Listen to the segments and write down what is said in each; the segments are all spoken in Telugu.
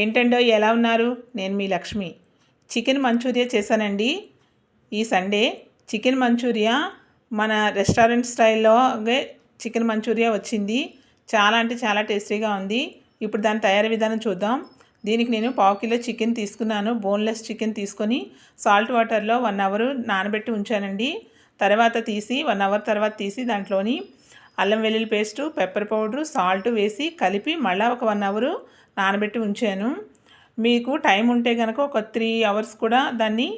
ఏంటండో ఎలా ఉన్నారు? నేను మీ లక్ష్మి. చికెన్ మంచూరియా చేశానండి. ఈ సండే చికెన్ మంచూరియా మన రెస్టారెంట్ స్టైల్లో చికెన్ మంచూరియా వచ్చింది. చాలా అంటే చాలా టేస్టీగా ఉంది. ఇప్పుడు దాని తయారీ విధానం చూద్దాం. దీనికి నేను పావు కిలో చికెన్ తీసుకున్నాను. బోన్లెస్ చికెన్ తీసుకొని సాల్ట్ వాటర్లో వన్ అవర్ నానబెట్టి ఉంచానండి. తర్వాత తీసి వన్ అవర్ తర్వాత తీసి దాంట్లోని అల్లం వెల్లుల్లి పేస్టు పెప్పర్ పౌడరు సాల్ట్ వేసి కలిపి మళ్ళీ ఒక వన్ అవరు నానబెట్టి ఉంచాను. మీకు టైం ఉంటే కనుక ఒక త్రీ అవర్స్ కూడా దాన్ని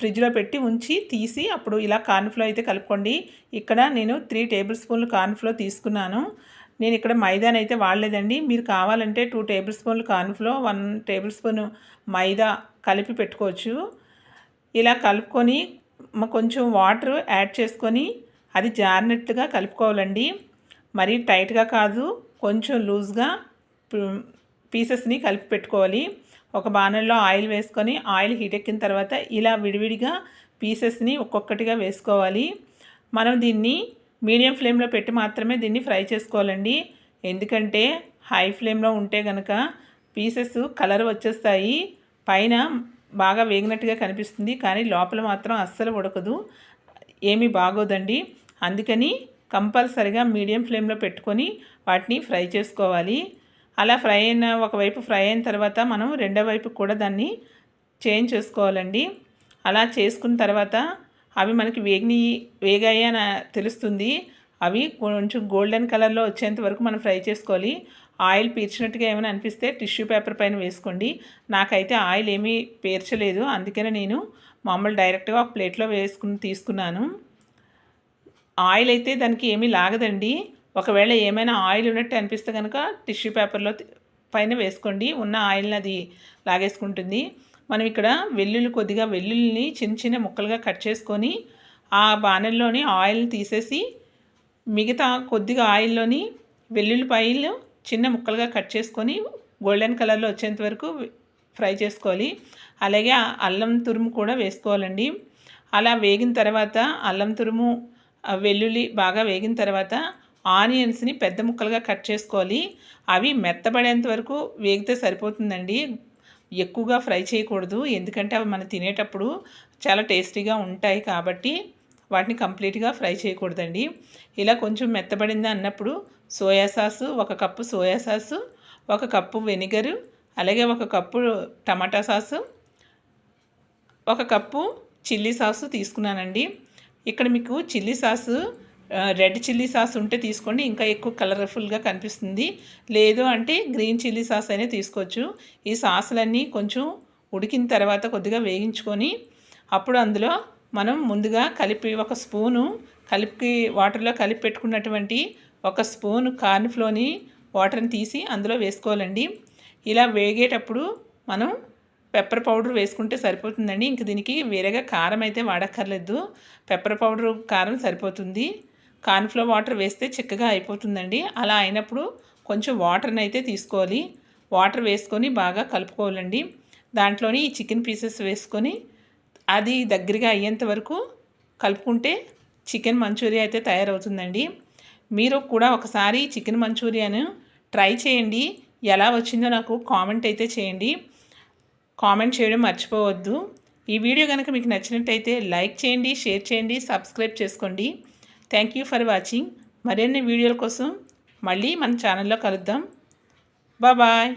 ఫ్రిడ్జ్లో పెట్టి ఉంచి తీసి అప్పుడు ఇలా కార్న్ఫ్లో అయితే కలుపుకోండి. ఇక్కడ నేను త్రీ టేబుల్ స్పూన్లు కార్న్ఫ్లో తీసుకున్నాను. నేను ఇక్కడ మైదాని అయితే వాడలేదండి. మీరు కావాలంటే టూ టేబుల్ స్పూన్లు కార్న్ఫ్లో వన్ టేబుల్ స్పూన్ మైదా కలిపి పెట్టుకోవచ్చు. ఇలా కలుపుకొని కొంచెం వాటర్ యాడ్ చేసుకొని అది జారినట్టుగా కలుపుకోవాలండి. మరీ టైట్గా కాదు కొంచెం లూజ్గా పీసెస్ని కలిపి పెట్టుకోవాలి. ఒక బాణల్లో ఆయిల్ వేసుకొని ఆయిల్ హీట్ ఎక్కిన తర్వాత ఇలా విడివిడిగా పీసెస్ని ఒక్కొక్కటిగా వేసుకోవాలి. మనం దీన్ని మీడియం ఫ్లేమ్లో పెట్టి మాత్రమే దీన్ని ఫ్రై చేసుకోవాలండి. ఎందుకంటే హై ఫ్లేమ్లో ఉంటే కనుక పీసెస్ కలర్ వచ్చేస్తాయి. పైన బాగా వేగినట్టుగా కనిపిస్తుంది. కానీ లోపల మాత్రం అస్సలు ఉడకదు. ఏమీ బాగోదండి. అందుకని కంపల్సరిగా మీడియం ఫ్లేమ్లో పెట్టుకొని వాటిని ఫ్రై చేసుకోవాలి. అలా ఫ్రై అయిన ఒకవైపు ఫ్రై అయిన తర్వాత మనం రెండో వైపు కూడా దాన్ని చేంజ్ చేసుకోవాలండి. అలా చేసుకున్న తర్వాత అవి మనకి వేగిని వేగాయి అని తెలుస్తుంది. అవి కొంచెం గోల్డెన్ కలర్లో వచ్చేంత వరకు మనం ఫ్రై చేసుకోవాలి. ఆయిల్ పీర్చినట్టుగా ఏమైనా అనిపిస్తే టిష్యూ పేపర్ పైన వేసుకోండి. నాకైతే ఆయిల్ ఏమీ పేర్చలేదు. అందుకనే నేను మామూలు డైరెక్ట్గా ఒక ప్లేట్లో వేసుకుని తీసుకున్నాను. ఆయిల్ అయితే దానికి ఏమీ లాగదండి. ఒకవేళ ఏమైనా ఆయిల్ ఉన్నట్టు అనిపిస్తే కనుక టిష్యూ పేపర్లో పైన వేసుకోండి. ఉన్న ఆయిల్ని అది లాగేసుకుంటుంది. మనం ఇక్కడ వెల్లుల్లి కొద్దిగా వెల్లుల్లిని చిన్న చిన్న ముక్కలుగా కట్ చేసుకొని ఆ బాణల్లోని ఆయిల్ని తీసేసి మిగతా కొద్దిగా ఆయిల్లోని వెల్లుల్లిపాయలు చిన్న ముక్కలుగా కట్ చేసుకొని గోల్డెన్ కలర్లో వచ్చేంత వరకు ఫ్రై చేసుకోవాలి. అలాగే అల్లం తురుము కూడా వేసుకోవాలండి. అలా వేగిన తర్వాత అల్లం తురుము వెల్లుల్లి బాగా వేగిన తర్వాత ఆనియన్స్ని పెద్ద ముక్కలుగా కట్ చేసుకోవాలి. అవి మెత్తబడేంత వరకు వేగితే సరిపోతుందండి. ఎక్కువగా ఫ్రై చేయకూడదు. ఎందుకంటే అవి మనం తినేటప్పుడు చాలా టేస్టీగా ఉంటాయి కాబట్టి వాటిని కంప్లీట్గా ఫ్రై చేయకూడదండి. ఇలా కొంచెం మెత్తబడింది అన్నప్పుడు సోయా సాసు ఒక కప్పు సోయా సాసు ఒక కప్పు వెనిగరు అలాగే ఒక కప్పు టమాటా సాసు ఒక కప్పు చిల్లీ సాసు తీసుకున్నానండి. ఇక్కడ మీకు chilli sauce red chilli sauce ఉంటే తీసుకోండి. ఇంకా ఎక్కువ కలర్ఫుల్గా కనిపిస్తుంది. లేదు అంటే గ్రీన్ చిల్లీ సాస్ అయినా తీసుకోవచ్చు. ఈ సాసులన్నీ కొంచెం ఉడికిన తర్వాత కొద్దిగా వేగించుకొని అప్పుడు అందులో మనం ముందుగా కలిపి ఒక స్పూను కలిపి వాటర్లో కలిపి పెట్టుకున్నటువంటి ఒక స్పూన్ కార్న్ఫ్లోని వాటర్ని తీసి అందులో వేసుకోవాలండి. ఇలా వేగేటప్పుడు మనం పెప్పర్ పౌడర్ వేసుకుంటే సరిపోతుందండి. ఇంక దీనికి వేరేగా కారం అయితే వాడక్కర్లేదు. పెప్పర్ పౌడర్ కారం సరిపోతుంది. కార్న్ఫ్లో వాటర్ వేస్తే చిక్కగా అయిపోతుందండి. అలా అయినప్పుడు కొంచెం వాటర్ని అయితే తీసుకోవాలి. వాటర్ వేసుకొని బాగా కలుపుకోవాలండి. దాంట్లోని ఈ చికెన్ పీసెస్ వేసుకొని అది దగ్గరగా అయ్యేంత వరకు కలుపుకుంటే చికెన్ మంచూరియా అయితే తయారవుతుందండి. మీరు కూడా ఒకసారి చికెన్ మంచూరియాను ట్రై చేయండి. ఎలా వచ్చిందో నాకు కామెంట్ అయితే చేయండి. కామెంట్ చేయడం మర్చిపోవద్దు. ఈ వీడియో కనుక మీకు నచ్చినట్టయితే లైక్ చేయండి షేర్ చేయండి సబ్స్క్రైబ్ చేసుకోండి. థ్యాంక్ యూ ఫర్ వాచింగ్ మరిన్ని వీడియోల కోసం మళ్ళీ మన ఛానల్లో కలుద్దాం. బాయ్